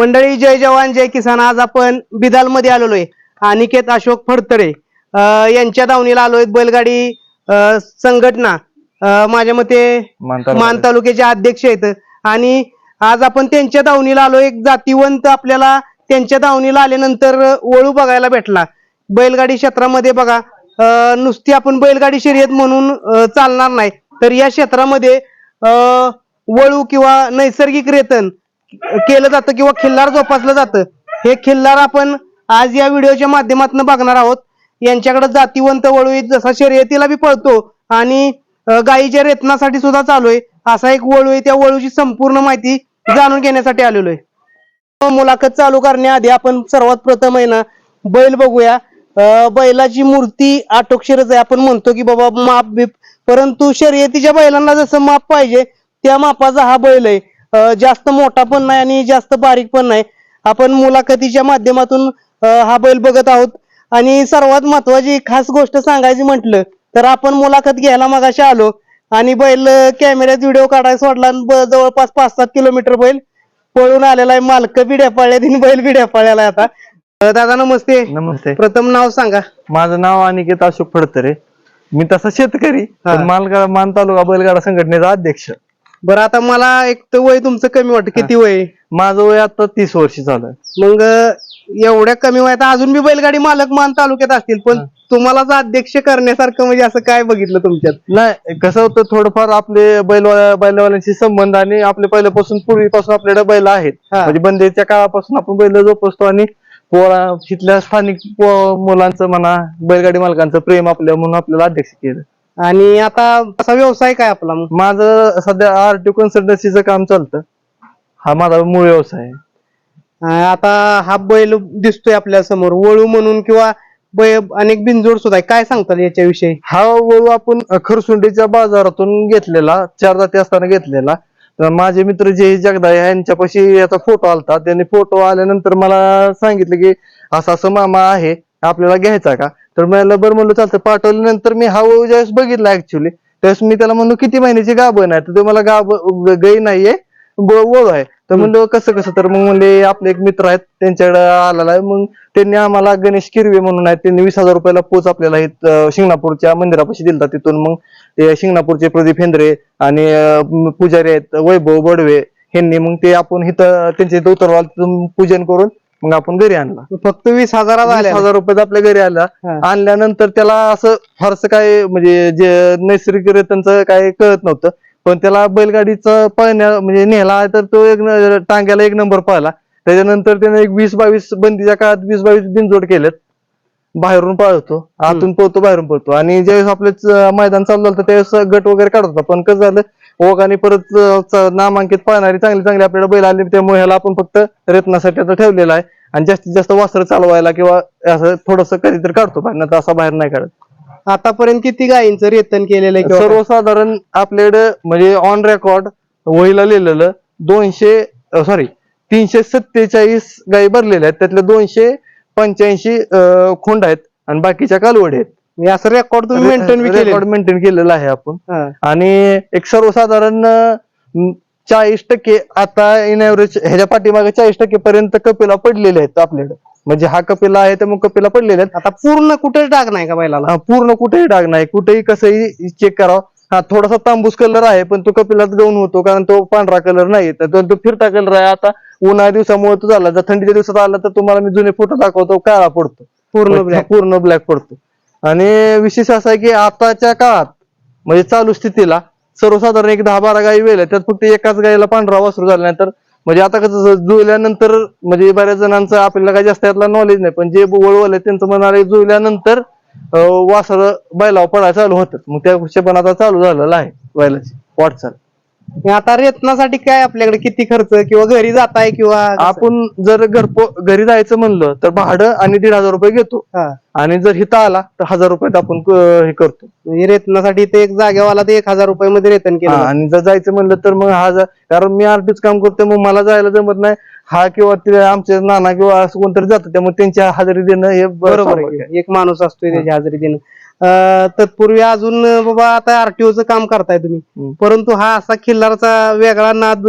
मंडळी जय जवान जय किसान. आज आपण बिदाल मध्ये आलेलो आहे अनिकेत अशोक फडतरे यांच्या दावणीला आलोय. बैलगाडी संघटना माझ्या मते मान तालुका. मान तालुक्याचे अध्यक्ष आहेत. आणि आज आपण त्यांच्या दावणीला आलो एक जातीवंत आपल्याला त्यांच्या दावणीला आल्यानंतर वळू बघायला भेटला. बैलगाडी क्षेत्रामध्ये बघा नुसती आपण बैलगाडी शर्यत म्हणून चालणार नाही. तर या क्षेत्रामध्ये अं, वळू किंवा नैसर्गिक रेतन केलं जातं किंवा खिल्लार जोपासलं जातं. हे खिल्लार आपण आज या व्हिडिओच्या माध्यमातून बघणार आहोत. यांच्याकडे जातीवंत वळू आहे जसा शर्यतीला बी पळतो आणि गायीच्या रेतनासाठी सुद्धा चालू आहे. असा एक वळू आहे त्या वळूची संपूर्ण माहिती जाणून घेण्यासाठी आलेलो आहे. हो, मुलाखत चालू करण्याआधी आपण सर्वात प्रथम आहे ना बैल बघूया. बैलाची मूर्ती आटोक्षरच आहे. आपण म्हणतो की बाबा माप बीप परंतु शर्यतीच्या बैलांना जसं माप पाहिजे त्या मापाचा हा बैल आहे. जास्त मोठा पण नाही आणि जास्त बारीक पण नाही. आपण मुलाखतीच्या माध्यमातून हा बैल बघत आहोत. आणि सर्वात महत्वाची खास गोष्ट सांगायची म्हटलं तर आपण मुलाखत घ्यायला मगाशी आलो. आणि बैल कॅमेऱ्यात व्हिडिओ काढायला सोडला जवळपास पाच सात किलोमीटर बैल पळून आलेला आहे. मालक बिड्या पाळ्यात आणि बैल बिड्या पाळ्याला आहे आता. दादा नमस्ते. नमस्ते. प्रथम नाव सांगा. माझं नाव अनिकेत अशोक फडतरे. मी तसा शेतकरी मालगाडा मान तालुका बैलगाडा संघटनेचा अध्यक्ष. बरं आता मला एक तर वय तुमचं कमी वाटतं. किती वय? माझं वय आता तीस वर्ष आहे मग एवढ्या कमी वयात अजून बी बैलगाडी मालक मान तालुक्यात असतील पण तुम्हाला अध्यक्ष करण्यासारखं म्हणजे असं काय बघितलं तुमच्यात? नाही कसं होतं थोडंफार आपले बैल बैलवाल्यांशी संबंध आणि आपले पहिल्यापासून पूर्वीपासून आपल्याकडे बैल आहेत. हा. म्हणजे बंदीच्या काळापासून आपण बैल जोपासतो आणि पोरा तिथल्या स्थानिक पो- मुलांचं म्हणा बैलगाडी मालकांचं प्रेम आपल्या म्हणून आपल्याला अध्यक्ष केलं. आणि आता असा व्यवसाय काय आपला मग? माझं सध्या आरटीओ कन्सल्टन्सीचं काम चालतं. हा माझा मूळ व्यवसाय आहे. अं, आता हा बैल दिसतोय आपल्यासमोर. वळू म्हणून किंवा बै अनेक बिनजोड सुद्धा आहे. काय सांगताल याच्याविषयी? हा वळू आपण खरसुंडीच्या बाजारातून घेतलेला चार जाती असताना घेतलेला. तर माझे मित्र जे जगदाय यांच्यापाशी याचा फोटो आलता. त्यांनी फोटो आल्यानंतर मला सांगितलं की असं असं मामा आहे. आपल्याला घ्यायचा का? तर मला बरं म्हणलं चालतं पाठवल्यानंतर मी हा वळू ज्यावेळेस बघितला ऍक्च्युली त्यावेळेस मी त्याला म्हणलो किती महिन्याची गाभण आहे? तर ते मला गाभ गई नाहीये ब- वळू आहे. तर म्हणलं कसं कसं? तर मग म्हणले आपले एक मित्र आहेत त्यांच्याकडे आलेला आहे. मग त्यांनी आम्हाला गणेश किरवे म्हणून आहेत त्यांनी वीस हजार रुपयाला पोच आपल्याला शिंगणापूरच्या मंदिरापाशी दिलता. तिथून मग ते शिंगणापूरचे प्रदीप हेंद्रे आणि पुजारी आहेत वैभव बडवे ह्यांनी मग ते आपण इथं त्यांच्या इथं उतरवाल तिथून पूजन करून मग आपण घरी आणला. फक्त वीस हजारात आल्या हजार रुपयात आपल्या घरी आला. आणल्यानंतर त्याला असं फारसं काय म्हणजे जे नैसर्गिक त्यांचं काय कळत नव्हतं. पण त्याला बैलगाडीचं पळण्या म्हणजे नेला तर तो एक टांग्याला एक नंबर पळाला. त्याच्यानंतर त्याने एक वीस बावीस बंदीच्या काळात वीस बावीस बिनजोड केलेत. बाहेरून पळतो. आतून पळतो बाहेरून पळतो. आणि ज्यावेळेस आपलं मैदान चालू झालं होतं त्यावेळेस गट वगैरे काढत होता. पण कसं झालं ओघाने परत अं, च- नामांकित पळणारी चांगली चांगली आपल्याला बैल आले त्यामुळे ह्याला आपण फक्त रत्नासाठी आता ठेवलेला आहे. आणि जास्तीत जास्त वासर चालवायला किंवा असं थोडस कधीतरी काढतो बाहेर नाही तर असा बाहेर नाही काढत. आतापर्यंत किती गायींचं रेतन केलेलं आहे किंवा? सर्वसाधारण आपल्याकडे म्हणजे ऑन रेकॉर्ड वहीला लिहिलेलं दोनशे सॉरी तीनशे सत्तेचाळीस गायी भरलेल्या आहेत. त्यातले दोनशे पंच्याऐंशी खोंड आहेत आणि बाकीच्या कालवडी आहेत. म्हणजे असं रेकॉर्ड तुम्ही मेंटेन केले रेकॉर्ड मेंटेन केलेलं. आहे आपण. हा. आणि एक सर्वसाधारण चाळीस टक्के आता इन एव्हरेज ह्याच्या पाठीमागे चाळीस टक्के पर्यंत कपिला पडलेले आहेत आपल्याकडे. म्हणजे हा कपिला आहे तर मग कपिला पडलेले आहेत. आता पूर्ण कुठेच डाग नाही का बैलाला? हा, पूर्ण कुठेही डाग नाही. कुठेही कसंही चेक करावं हा थोडासा तांबूस कलर आहे पण तो कपिलात गळून होतो कारण तो पांढरा कलर नाही. तर तो- तो फिरता कलर आहे. आता उन्हाळ्या दिवसामुळे तो झाला. जर थंडीच्या दिवसात आला तर तुम्हाला मी जुने फोटो दाखवतो. काळा पडतो. पूर्ण म्हणजे black. पूर्ण ब्लॅक पडतो. आणि विशेष असं आहे की आताच्या काळात म्हणजे चालू स्थितीला सर्वसाधारण एक दहा बारा गायी वेळ त्यात फक्त एकाच गायीला पांढरा वासरू झाल्यानंतर म्हणजे आता कसं जुळल्यानंतर म्हणजे बऱ्याच जणांचं आपल्याला काही जास्त यातला नॉलेज नाही पण जे वळवल त्यांचं म्हणाले जुळल्यानंतर वासर बैलावर पडायला चालू होतं मग त्या पण आता चालू झालेलं आहे बैलाची वाटचाल. आता रेतनासाठी काय आपल्याकडे किती खर्च? किंवा घरी जाताय किंवा कसं? आपण जर घरपो घरी जायचं म्हणलं तर भाडं आणि दीड हजार रुपये घेतो. हा. आणि जर हिथं आला तर हजार रुपयात आपण क- हे करतो. म्हणजे रेतनासाठी ते एक जागेवाला ते एक हजार रुपये मध्ये रेतन हा, केलं आणि जर जायचं म्हणलं तर मग हा जा- कारण मी आरटीच काम करतो मग मला जायला जमत नाही. हा किंवा ते आमचे नाना किंवा असं कोणतरी जातं त्यामुळे त्यांच्या हजेरी देणं हे बरोबर स्वाभाविक आहे. एक माणूस असतोय त्याची हजेरी देणं. अं, तत्पूर्वी अजून अं, बाबा आता आरटीओचं काम करताय तुम्ही. हम्म. परंतु हा असा खिल्लारचा वेगळा नाद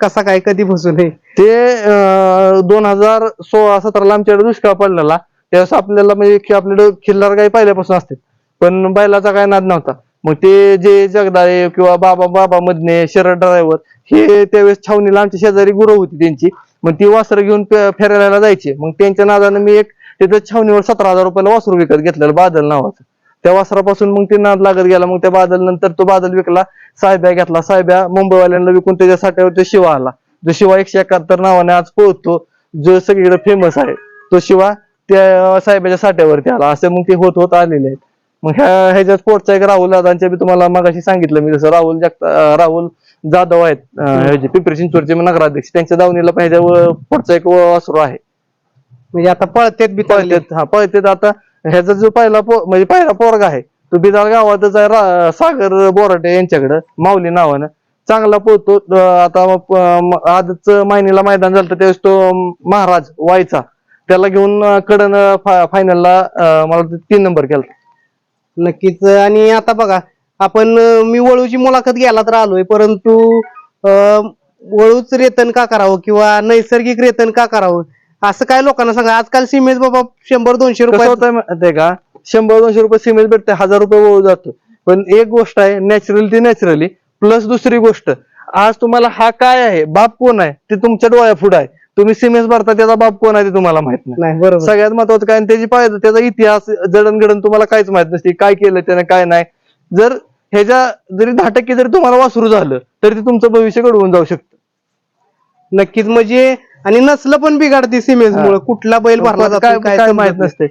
कसा काय कधी बसून आहे ते दोन हजार सोळा सतराला आमच्याकडे दुष्काळ पडलेला. त्यावेळेस आपल्याला म्हणजे आपल्याकडे खिल्लार गाई पहिल्यापासून असते पण बैलाचा काय नाद नव्हता. मग ते जे जगदाळे किंवा बाबा बाबा मधने शरद ड्रायव्हर हे त्यावेळेस छावणीला आमच्या शेजारी गुरं होती त्यांची. मग ती वासरं घेऊन फेरायला फिरायला जायची. मग त्यांच्या नादानं मी एक तिथं छावणीवर सतरा हजार रुपयाला वासरू विकत घेतलेलं बादल नावाचं. त्या वासरापासून मग ते नाद लागत गेला. मग त्या बादल नंतर तो बादल विकला साहेब्या घेतला. साहेब्या मुंबईवाल्यांना विकून त्याच्या साठ्यावर तो शिवा आला. जो शिवा एकशे एकाहत्तर नावाने आज पोहतो जो सगळीकडे फेमस आहे तो शिवा त्या साहेबाच्या साठ्यावरती आला. असं मग ते होत होत आलेले आहेत. मग ह्या ह्याच्या स्पोर्टचा एक राहुल दादांच्या बी तुम्हाला मगाशी सांगितलं मी जसं. राहुल जगता राहुल जाधव आहेत पिंपरी चिंचवडचे नगराध्यक्ष त्यांच्या दावणीला पाहिजे पुढचा एक वासरू आहे. म्हणजे आता पळतेत बी. पळतेत हा पळतेत. आता ह्याचा जो पहिला म्हणजे पहिला पोरगा आहे तो बिदार गावातच आहे सागर बोराटे यांच्याकडे माऊली नावानं. चांगला पोहतो आता आजच मायनीला मैदान झालं त्यावेळेस तो महाराज वायचा त्याला घेऊन कडन फायनलला मला तीन नंबर केला. नक्कीच. आणि आता बघा आपण मी वळूची मुलाखत घ्यायला तर आलोय परंतु वळूच रेतन का करावं किंवा नैसर्गिक रेतन का करावं? असं काय लोकांना सांगा. आजकाल सीमेज बाबा शंभर दोनशे रुपये का? शंभर दोनशे रुपये सिमेंट भेटते हजार रुपये वळू जातो. पण एक गोष्ट आहे नॅचरली ती नॅचरली प्लस दुसरी गोष्ट आज तुम्हाला हा काय आहे? बाप कोण आहे? ते तुमच्या डोळ्या पुढे आहे. तुम्ही सिमेंट भरता त्याचा बाप कोण आहे ते तुम्हाला माहीत नाही. बरोबर. सगळ्यात महत्वाचं काय? त्याची पाहिजे त्याचा इतिहास जडणघडण तुम्हाला काहीच माहीत नसते. काय केलं त्याने काय नाही. जर ह्याच्या जरी दहा टक्के जरी तुम्हाला वासरू झालं तरी ते तुमचं भविष्य घडवून जाऊ शकतं. नक्कीच म्हणजे आणि नसलं पण बिघाडते सीमेज मुळे. कुठला बैल भरला जातो काय माहीत. नसते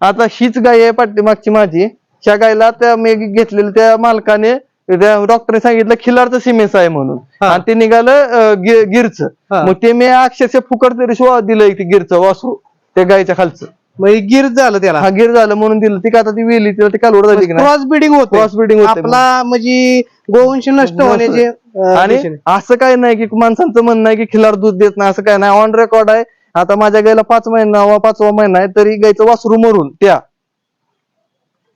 आता हीच गाय आहे पाठीमागची माझी. त्या गायला त्या मी घेतलेल्या त्या मालकाने त्या डॉक्टरने सांगितलं खिलारचं सिमेंस आहे म्हणून. हा. आणि ते निघालं अं, गी- गिरचं. हा. मग ते मी अक्षरशः फुकट तरी शिवा दिलं ते गिरचं वासरू त्या गायच्या खालचं. म्हणजे गिर झालं त्याला. हा गिर झालं म्हणून दिलं. ती का आता ती वेली तिला ती कालवड झाली की नाही? क्रॉस बिडिंग होते. Breeding होते आपला म्हणजे गोवंश नष्ट होण्याचे अं, आणि. असं काय नाही की माणसांचं म्हणणं आहे की खिलार दूध देत नाही असं काय नाही. ऑन रेकॉर्ड आहे. आता माझ्या गायला पाच महिना वा पाचवा महिना आहे तरी गायचं वासरू मरून त्या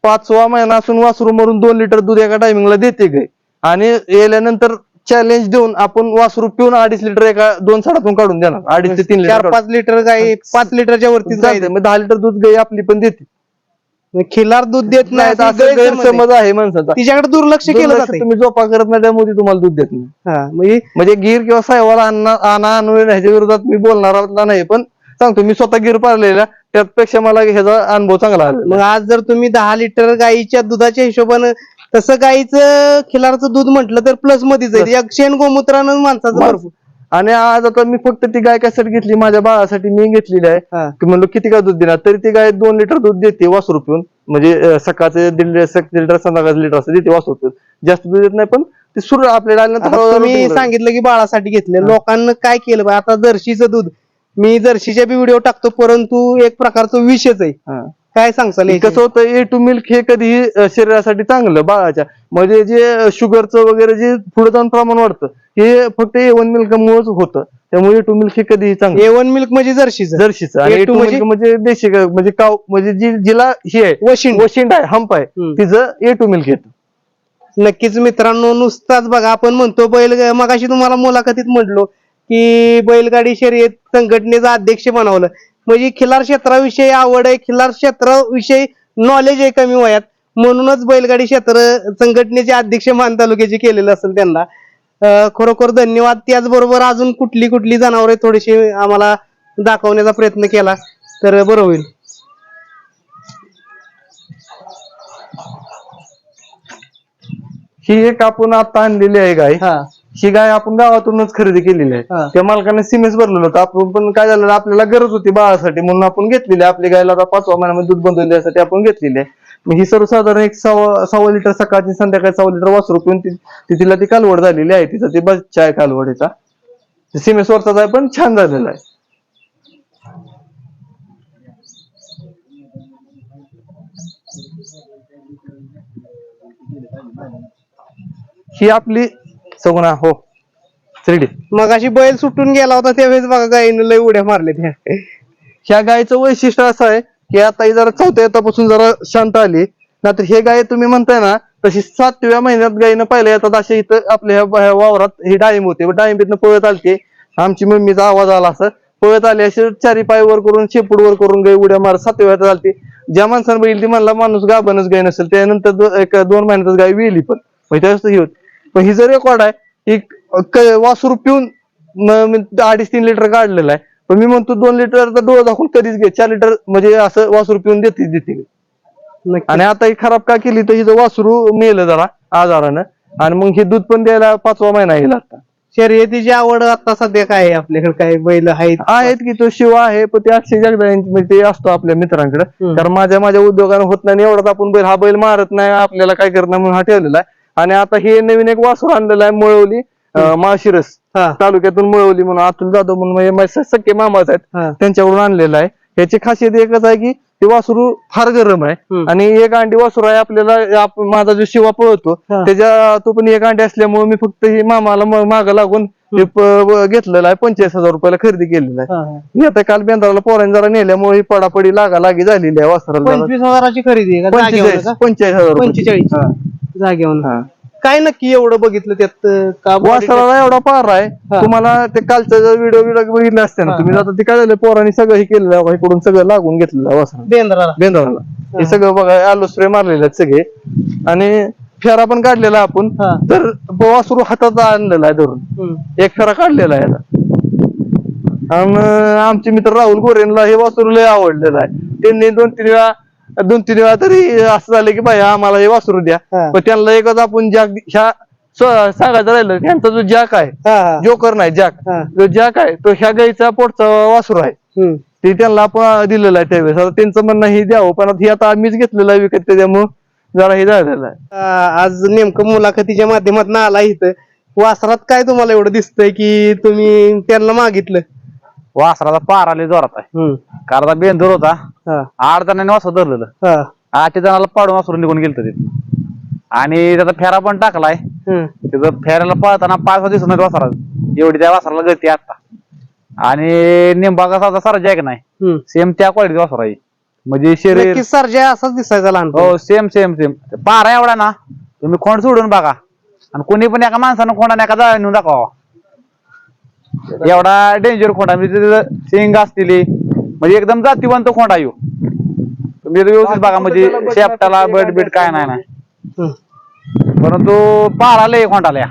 पाचवा महिना असून वासरू मरून दोन लिटर दूध एका टायमिंगला देते गाय आणि येल्यानंतर चॅलेंज देऊन आपण वासरू पिऊन अडीच लिटर एका दोन साडातून काढून देणार. अडीच ते तीन चार लिटर पाच लिटर गाई पाच लिटरच्या वरतीच गाई. चालतंय. मग दहा लिटर दूध गाय आपली पण देते. खिलार दूध देत नाही नाही असा असं गैरसमज आहे. माणसाचा. तिच्याकडे दुर्लक्ष केलं दुर्लक्ष जाते तुम्ही झोपा करत नाही त्यामुळे ती तुम्हाला दूध देत नाही. हा म्हणजे म्हणजे गिर किंवा सायवाला आणा आणा आणू ह्याच्या विरोधात मी बोलणार नाही पण सांगतो मी स्वतः गिर पाळलेला त्यापेक्षा मला ह्याचा अनुभव चांगला आला मग आज जर तुम्ही दहा लिटर गाईच्या दुधाच्या हिशोबानं तसं गाईचं खिलारचं दूध म्हटलं तर प्लस मध्येच आहे. एक शेण गोमूत्रानं माणसाचं भरपूर. आणि आज आता मी फक्त ती गाय कशासाठी घेतली? माझ्या बाळासाठी मी घेतलेली आहे. की म्हणलो किती काय दूध देणार? तरी ती गाय दोन लिटर दूध देते वासरू पिऊन. म्हणजे सकाळचं दीड लिटर संध्याकाळचं लिटर असं देते वासरू पिऊन. जास्त दूध देत नाही पण ते सुरू आपल्याला आल्यानंतर routine सांगितलं की बाळासाठी घेतले लोकांना काय केलं आता जर्शीचं दूध. मी जर्शीच्या बी व्हिडिओ टाकतो परंतु एक प्रकारचं विषच आहे. काय सांगसाल याच्यावर? कसं होतं ए टू मिल्क हे कधीही अं, शरीरासाठी चांगलं बाळाच्या. म्हणजे जे शुगरचं वगैरे जे पुढे जाऊन प्रमाण वाढतं हे फक्त ए वन मिल्कमुळेच होतं. त्यामुळे ए टू मिल्क हे कधीही चांगलं. ए वन मिल्क म्हणजे जर्शीचं. जर्शीचं. आणि A2 A2 म्हणजे? मिल्क म्हणजे देशी म्हणजे काव म्हणजे जी जिला हे आहे वशिंड. वशिंड आहे हंप आहे हम्म. तिचं ए टू मिल्क येतं नक्कीच मित्रांनो नुसताच बघा आपण म्हणतो बैल मगाशी तुम्हाला मुलाखतीत म्हटलो की बैलगाडी शर्यत संघटनेचा अध्यक्ष बनवलं म्हणजे खिलार क्षेत्राविषयी आवड आहे खिलार क्षेत्राविषयी नॉलेज आहे कमी वयात. म्हणूनच बैलगाडी क्षेत्र संघटनेचे अध्यक्ष मान तालुक्याचे केलेलं असेल त्यांना. खरोखर धन्यवाद. त्याचबरोबर अजून कुठली कुठली जनावरे थोडीशी आम्हाला दाखवण्याचा प्रयत्न केला तर बरं होईल. ही एक आपण आता आणलेली आहे गाय हा गाय आपण गावातूनच खरेदी केलेली. आहे. त्या मालकाने सिमेंट भरलेलं होतं. आपण पण काय झालं आपल्याला गरज होती बाळासाठी म्हणून आपण घेतलेली आहे. आपली गायला आता पाचवा महिन्यामध्ये दूध बंद यासाठी आपण घेतलेली आहे. मग ही सर्वसाधारण एक सव्वा सव्वा लिटर सकाळची संध्याकाळी सव्वा लिटर वासरू पिऊन ती तिला ती कालवड झालेली आहे. तिचा ती बच्चा आहे कालवडीचा सिमेंट वरचाच आहे पण छान झालेला आहे. ही आपली सगुणा हो थ्री मग अशी बैल सुटून गेला होता त्यावेळेस बघा गायीनं लय उड्या मारल्या त्या ह्या गायचं वैशिष्ट्य असं आहे की आता ही जरा चौथ्या येतापासून जरा शांत आली. नाहीतर हे गाय तुम्ही म्हणताय ना तशी सातव्या महिन्यात गायीनं पहिल्या येतात असे इथं आपल्या ह्या वावरात ही डाळिंब होते. डाळिंबीतनं पळत आलते. आमची मम्मीचा आवाज आला असं. पळत आले असे चारी पाय वर करून शेपूड वर करून गाय उड्या मार सात वेळा चालते ज्या माणसानं बघितली ती म्हणला माणूस गाभणच गाय नसेल. त्यानंतर एक दोन महिन्यातच गाय वेली पण. त्यावेळेस ही होत. पण ही जर रेकॉर्ड आहे ही क- वासरू पिऊन अडीच तीन लिटर काढलेला आहे. पण मी म्हणतो दोन लिटरचा डोळा दाखवून कधीच घे चार लिटर म्हणजे असं वासरू पिऊन देते देते आणि आता ही खराब का केली तर हिचं वासरू मेलं जरा आजारानं. आणि मग हे दूध पण द्यायला पाचवा महिना येईल आता. शर्यतीची आवड आता सध्या काय आहे आपल्याकडे? काय बैल आहेत? आहेत की तो शिव आहे पण ते अक्षय जगदा यांची- म्हणजे ते असतो आपल्या मित्रांकडे. कारण माझ्या माझ्या उद्योगानं होत नाही एवढाच आपण बैल हा बैल मारत नाही आपल्याला काय करत नाही म्हणून हा ठेवलेला आहे. आणि आता हे नवीन एक वासरू आणलेलं आहे मुळवली माळशिरस. तालुक्यातून मुळवली म्हणून अतुल जाधव म्हणून म्हणजे सख्खे मामाच आहेत. त्यांच्याकडून आणलेलं आहे. याची खासियत एकच आहे की ते वासरू फार गरम आहे. आणि एक अंडी वासरू आहे आपल्याला आप- माझा जो शिवा पळतो. त्याच्या तो पण एक अंडी असल्यामुळे मी फक्त ही मामाला माग लागून घेतलेलं आहे. पंचेचाळीस हजार रुपयाला खरेदी केलेलं आहे. मी आता काल बेंद्राला पोरांनी जरा नेल्यामुळे ही पडापडी लागा लागी झालेली आहे वासराला. पंचवीस हजाराची खरेदी पंचेचाळीस हजार. पंचेचाळीस. जागेवर हा. काय नक्की एवढं बघितलं त्यात का वासराला एवढा पार आहे. हा. तुम्हाला ते कालचा व्हिडिओ व्हिडिओ बघितले असते ना हा, तुम्ही आता ते काय झालं पोरांनी सगळं हे केलेलं आहे इकडून सगळं लागून घेतलेलं वासरा बेंद्राला. बेंद्राला. हे सगळं बघा आलू स्प्रे मारलेले आहेत सगळे. आणि फेरा पण काढलेला आपण. हा. तर वासरू हातात आणलेला आहे धरून. हम्म. एक फेरा काढलेला आहे याला. आणि आमचे मित्र राहुल गोरेंना हे वासरू लय आवडलेलं आहे. त्यांनी दोन तीन वेळा दोन तीन वेळा तरी असं झालं की बाई आम्हाला हे वासरू द्या हा. पण त्यांना एकच आपण जॅक ह्या स- सांगायचं राहिलं त्यांचा जो जॅक आहे हा, हा. जोकर नाही जॅक हा. जो जॅक आहे तो ह्या गाईचा पोटचा वासरू आहे हम्म. ते त्यांना आपण दिलेलं आहे त्यावेळेस आता त्यांचं म्हणणं हे द्यावं पण आता हे आता आम्हीच घेतलेलं आहे विकत त्याच्यामुळं जरा हे झालेलं आहे आज नेमकं मुलाखतीच्या माध्यमातून आला इथं वासरात काय तुम्हाला एवढं दिसतंय की तुम्ही त्यांना मागितलं वासराचा पार आले जोरात आहे. हम्म. कारदा बेंदूर होता. हा, आठ जणांनी वासर धरलेलं. हा. आठ जणाला पाडून वासरून निघून गेलं ते. आणि त्याचा फेरा पण टाकलाय. हम्म. त्याचं फेऱ्याला पळताना पाच नाही वासरा एवढी त्या वासराला गती आता. आणि निंबा कसा सारा जॅक नाही. हम्म. सेम त्या क्वालिटी वासर आहे. म्हणजे शरीर नक्कीच सर्जा असाच दिसायचा लहान हो सेम सेम सेम पारा एवढा ना तुम्ही खोंड सोडून बघा. आणि कोणी पण एका माणसानं खोंडा एका जाळ्या नेऊन दाखवा एवढा डेंजर खोंडा म्हणजे शिंग असलेली म्हणजे एकदम जातीवंत खोंडा येऊ तुम्ही व्यवस्थित बघा म्हणजे शेपटाला बट बीट काय नाही हम्म. परंतु पारा लय खोंडाला या.